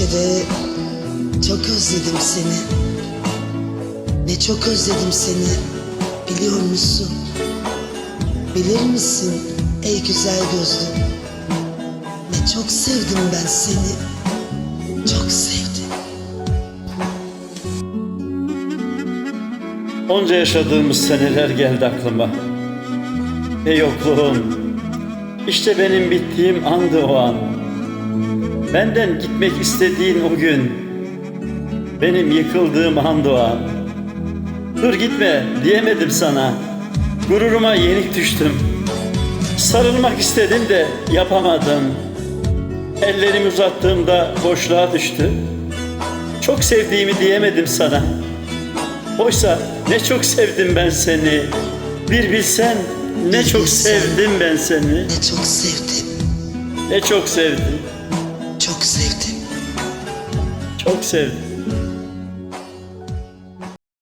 bahçede çok özledim seni. Ne çok özledim seni biliyor musun? Bilir misin ey güzel gözlüm? Ne çok sevdim ben seni. Çok sevdim. Onca yaşadığımız seneler geldi aklıma. Ve yokluğun. İşte benim bittiğim andı o an. Benden gitmek istediğin o gün. Benim yıkıldığım an. Dur gitme diyemedim sana. Gururuma yenik düştüm. Sarılmak istedim de yapamadım. Ellerimi uzattığımda boşluğa düştü. Çok sevdiğimi diyemedim sana. Oysa ne çok sevdim ben seni. Bir bilsen ne çok sevdim ben seni. Ne çok sevdim. Ne çok sevdim. Çok sevdim. Çok sevdim.